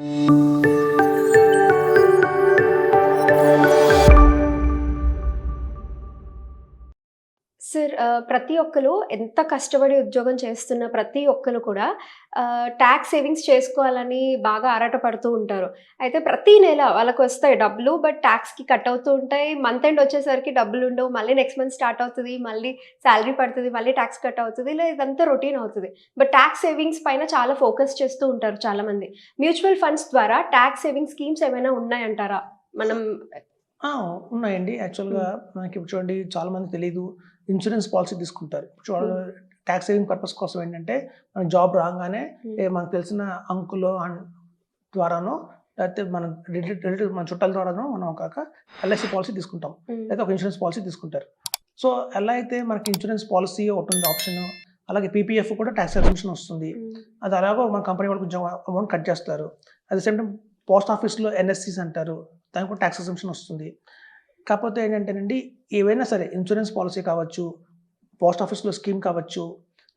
you. Sir ప్రతి ఒక్కళ్ళు ఎంత కష్టపడి ఉద్యోగం చేస్తున్న ప్రతి ఒక్కళ్ళు కూడా టాక్స్ సేవింగ్స్ చేసుకోవాలని బాగా ఆరాటపడుతూ ఉంటారు. అయితే ప్రతి నెల వాళ్ళకొస్తాయి డబ్బులు. బట్ టాక్స్‌కి కట్ అవుతూ ఉంటాయి. మంత్ ఎండ్ వచ్చేసరికి డబ్బులుండవు. మళ్ళీ నెక్స్ట్ మంత్ స్టార్ట్ అవుతది. మళ్ళీ సాలరీ పడతది. మళ్ళీ టాక్స్ కట్ అవుతది. ఇలా ఇదంతా రొటీన్ అవుతది. బట్ టాక్స్ సేవింగ్స్ పైన చాలా ఫోకస్ చేస్తూ ఉంటారు చాలామంది. మ్యూచువల్ ఫండ్స్ ద్వారా టాక్స్ సేవింగ్ స్కీమ్స్ ఏమైనా ఉన్నాయంటారా? మనం! ఉన్నాయండి. యాక్చువల్‌గా మనకి చూడండి చాలా మందికి తెలీదు. ఇన్సూరెన్స్ పాలిసీ తీసుకుంటారు. చూడండి టాక్స్ సేవింగ్ పర్పస్ కోసం ఏంటంటే మనకి జాబ్ రాగానే. ఏ మనకు తెలిసిన అంకులో ద్వారానో లేకపోతే మన రిలేటివ్ మన చుట్టాల ద్వారానో మనం ఒక ఎల్ఐసి పాలిసీ తీసుకుంటాం. హ్మ్. లేదా ఒక ఇన్సూరెన్స్ పాలిసీ తీసుకుంటారు. సో ఎలా అయితే మనకి ఇన్సూరెన్స్ పాలిసీ ఒకటి ఉంది ఆప్షన్. అలాగే పీపీఎఫ్ కూడా ట్యాక్స్ ఎగ్జంప్షన్ వస్తుంది. అది అలాగో మన కంపెనీ వాళ్ళు కొంచెం అమౌంట్ కట్ చేస్తారు. At the same time post ఆఫీస్‌లో ఎన్ఎస్సీస్ అంటారు. దానికి కూడా ట్యాక్స్ ఎగ్జంప్షన్ వస్తుంది. కాకపోతే ఏంటంటేనండి ఏవైనా సరే ఇన్సూరెన్స్ పాలిసీ కావచ్చు, పోస్ట్ ఆఫీస్‌లో స్కీమ్ కావచ్చు,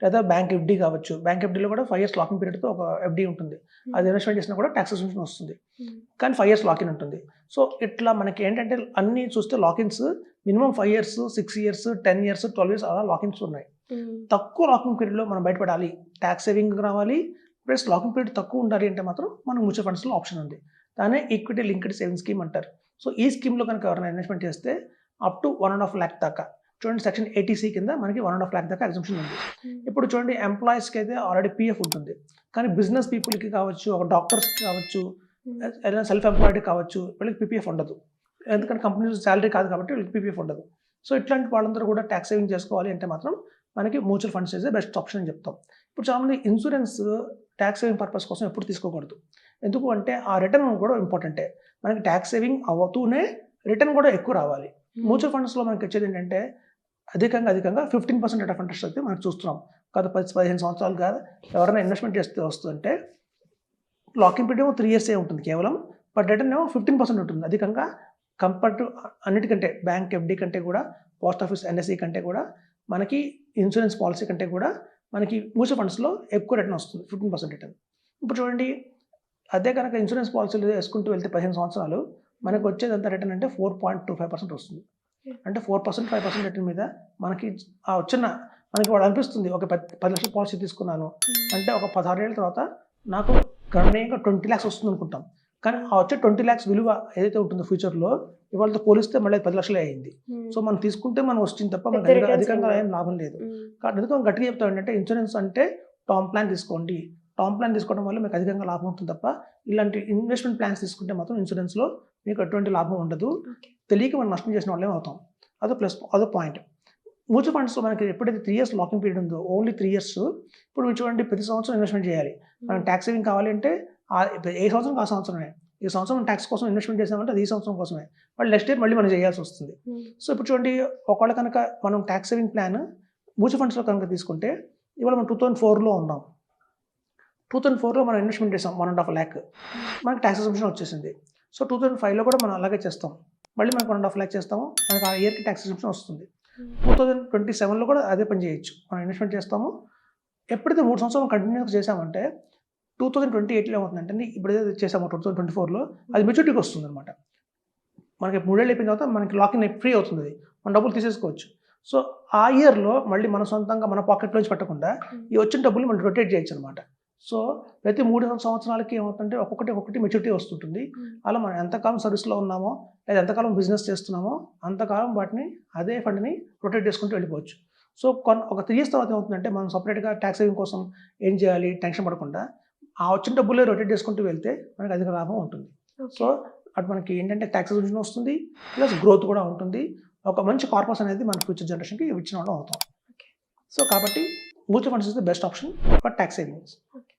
లేదా బ్యాంక్ ఎఫ్‌డి కావచ్చు. బ్యాంక్ ఎఫ్‌డిలో కూడా 5 ఇయర్స్ లాకింగ్ పీరియడ్‌తో ఒక ఎఫ్‌డి ఉంటుంది. అది ఇన్వెస్ట్‌మెంట్ చేసినా కూడా ట్యాక్స్ ఎగ్జంప్షన్ వస్తుంది. కానీ 5 ఇయర్స్ లాకిన్ ఉంటుంది. సో ఇట్లా మనకి ఏంటంటే అన్నీ చూస్తే lock ins minimum 5 years, 6 years, 10 years, 12 years అలా లాకిన్స్ ఉన్నాయి. తక్కువ లాకింగ్ పీరియడ్‌లో మనం బయటపడాలి. ట్యాక్స్ సేవింగ్ రావాలి. ప్లస్ లాకింగ్ పీరియడ్ తక్కువ ఉండాలి అంటే మాత్రం మనకు మ్యూచువల్ ఫండ్స్‌లో ఆప్షన్ ఉంది. దాన్నే ఈక్విటీ లింక్డ్ సేవింగ్ స్కీమ్ అంటారు. సో ఈ స్కీమ్‌లో కనుక ఎవరైనా ఇన్వెస్ట్‌మెంట్ చేస్తే అప్ టు 1.5 లాక్ దాకా చూడండి సెక్షన్ 80సి కింద మనకి 1.5 లాక్ దాకా ఎగ్జంప్షన్ ఉంది. హ్మ్. ఇప్పుడు చూడండి ఎంప్లాయీస్‌కి అయితే ఆల్రెడీ పీఎఫ్ ఉంటుంది. కానీ బిజినెస్ పీపుల్‌కి కావచ్చు, ఒక డాక్టర్స్‌కి కావచ్చు, హ్మ్. ఏదైనా సెల్ఫ్ ఎంప్లాయిడ్ కావచ్చు, వీళ్ళకి పీపీఎఫ్ ఉండదు. ఎందుకంటే కంపెనీ సాలరీ కాదు కాబట్టి వీళ్ళకి పీపీఎఫ్ ఉండదు. సో ఇట్లాంటి వాళ్ళందరూ కూడా ట్యాక్స్ సేవింగ్ చేసుకోవాలి అంటే మాత్రం మనకి mutual funds is the best option అని చెప్తాం. ఇప్పుడు చాలామంది ఇన్సూరెన్స్ ట్యాక్స్ సేవింగ్ పర్పస్ కోసం ఎప్పుడు తీసుకోకూడదు. ఎందుకు అంటే ఆ రిటర్న్ కూడా ఇంపార్టెంటే. మనకి ట్యాక్స్ సేవింగ్ అవుతూనే రిటర్న్ కూడా ఎక్కువ రావాలి. మ్యూచువల్ ఫండ్స్‌లో మనకి వచ్చేది ఏంటంటే అధికంగా అధికంగా 15% రేట్ ఆఫ్ ఇంట్రెస్ట్ అయితే మనం చూస్తున్నాం. గత 10, 15 సంవత్సరాలుగా ఎవరైనా ఇన్వెస్ట్‌మెంట్ చేస్తే వస్తుందంటే లాకింగ్ పీరియడ్ ఏమో 3 ఇయర్సే ఉంటుంది కేవలం. బట్ రిటర్న్ ఏమో 15% ఉంటుంది. అధికంగా కంపేర్ టు అన్నిటికంటే బ్యాంక్ ఎఫ్‌డి కంటే కూడా, పోస్ట్ ఆఫీస్ ఎన్ఎస్ఈ కంటే కూడా, మనకి ఇన్సూరెన్స్ పాలిసీ కంటే కూడా మనకి మ్యూచువల్ ఫండ్స్‌లో ఎక్కువ రిటర్న్ వస్తుంది. 15% రిటర్న్. ఇప్పుడు చూడండి అదే కనుక ఇన్సూరెన్స్ పాలిసీలు వేసుకుంటూ వెళ్తే 15 సంవత్సరాలు మనకు వచ్చేది ఎంత రిటర్న్ అంటే 4.25% వస్తుంది. అంటే 4%, 5% రిటర్న్ మీద మనకి ఆ వచ్చిన మనకి వాడు అనిపిస్తుంది ఒక పద్ 10 లక్షల పాలిసీ తీసుకున్నాను. అంటే ఒక 16 ఏళ్ళ తర్వాత నాకు గణనీయంగా 20 లాక్స్ వస్తుంది అనుకుంటాం. కానీ ఆ వచ్చే 20 లాక్స్ విలువ ఏదైతే ఉంటుందో ఫ్యూచర్‌లో ఇవాళతో పోలిస్తే మళ్ళీ 10 లక్షలే అయింది. హ్మ్. సో మనం తీసుకుంటే మనం వచ్చింది తప్ప మనకు అధికంగా ఏం లాభం లేదు. కాబట్టి ఎందుకు గట్టిగా చెప్తాం ఏంటంటే ఇన్సూరెన్స్ అంటే టర్మ్ ప్లాన్ తీసుకోండి. టర్మ్ ప్లాన్ తీసుకోవడం వల్ల మీకు అధికంగా లాభం ఉంటుంది తప్ప ఇలాంటి ఇన్వెస్ట్‌మెంట్ ప్లాన్స్ తీసుకుంటే మాత్రం ఇన్సూరెన్స్‌లో మీకు ఎటువంటి లాభం ఉండదు. తెలియక మనం నష్టం చేసిన వాళ్ళమే అవుతాం. అదో ప్లస్ అదో పాయింట్. మ్యూచువల్ ఫండ్స్‌లో మనకి ఎప్పుడైతే 3 ఇయర్స్ లాకింగ్ పీరియడ్ ఉందో ఓన్లీ 3 ఇయర్స్ ఇప్పుడు మీరు చూడండి ప్రతి సంవత్సరం ఇన్వెస్ట్‌మెంట్ చేయాలి. మనం ట్యాక్స్ సేవింగ్ కావాలి అంటే ఆహ్, ఏ సంవత్సరం ఆ సంవత్సరమే. ఈ సంవత్సరం ట్యాక్స్ కోసం ఇన్వెస్ట్‌మెంట్ చేసామంటే అది ఈ సంవత్సరం కోసమే. మళ్ళీ నెక్స్ట్ ఇయర్ మళ్ళీ మనం చేయాల్సి వస్తుంది. సో ఇప్పుడు చూడండి ఒకవేళ కనుక మనం ట్యాక్స్ సేవింగ్ ప్లాన్ మ్యూచువల్ ఫండ్స్‌లో కనుక తీసుకుంటే ఇవాళ మనం 2004లో ఉన్నాం. 2004లో మనం ఇన్వెస్ట్‌మెంట్ చేసాం 1.5 లాక్. మనకి ట్యాక్స్ ఎగ్జంప్షన్ వచ్చేసింది. సో 2005లో కూడా మనం అలాగే చేస్తాం. మళ్ళీ మనకు 1.5 లాక్ చేస్తాము. మనకి ఆ ఇయర్‌కి ట్యాక్స్ ఎగ్జంప్షన్ వస్తుంది. టూ థౌసండ్ ట్వంటీ సెవెన్లో కూడా అదే పని చేయొచ్చు. మనం ఇన్వెస్ట్‌మెంట్ చేస్తాము. ఎప్పుడైతే మూడు సంవత్సరాలు కంటిన్యూస్ చేసామంటే 2028లో ఏమవుతుందంటే ఇప్పుడు ఏదైతే చేసామో 2024లో అది మెచ్యూరిటీకి వస్తుందన్నమాట. మనకి మూడేళ్ళు అయిపోయిన తర్వాత మనకి లాకింగ్ ఫ్రీ అవుతుంది అది. మన డబ్బులు తీసేసుకోవచ్చు. సో ఆ ఇయర్‌లో మళ్ళీ మన సొంతంగా మన పాకెట్‌లోంచి పెట్టకుండా ఈ వచ్చిన డబ్బులు మనం రొటేట్ చేయొచ్చనమాట. సో ప్రతి 3 సంవత్సరాలకి ఏమవుతుందంటే ఒక్కొక్కటి ఒక్కొక్కటి మెచ్యూరిటీ వస్తుంటుంది. అలా మనం ఎంతకాలం సర్వీస్‌లో ఉన్నామో లేదా ఎంతకాలం బిజినెస్ చేస్తున్నామో అంతకాలం వాటిని అదే ఫండ్‌ని రొటేట్ చేసుకుంటూ వెళ్ళిపోవచ్చు. సో కొన్ ఒక 3 ఇయర్స్ తర్వాత ఏమవుతుందంటే మనం సెపరేట్‌గా ట్యాక్స్ సేవింగ్ కోసం ఏం చేయాలి టెన్షన్ పడకుండా ఆ వచ్చిన డబ్బులే రొటేట్ చేసుకుంటూ వెళ్తే మనకి అధిక లాభం ఉంటుంది. సో. అటు మనకి ఏంటంటే ట్యాక్స్ ఎగ్జంప్షన్ వస్తుంది. ప్లస్ గ్రోత్ కూడా ఉంటుంది. ఒక మంచి కార్పస్ అనేది మన ఫ్యూచర్ జనరేషన్‌కి ఇచ్చిన వాళ్ళం అవుతాం. సో కాబట్టి mutual funds is the best option for tax savings. Okay.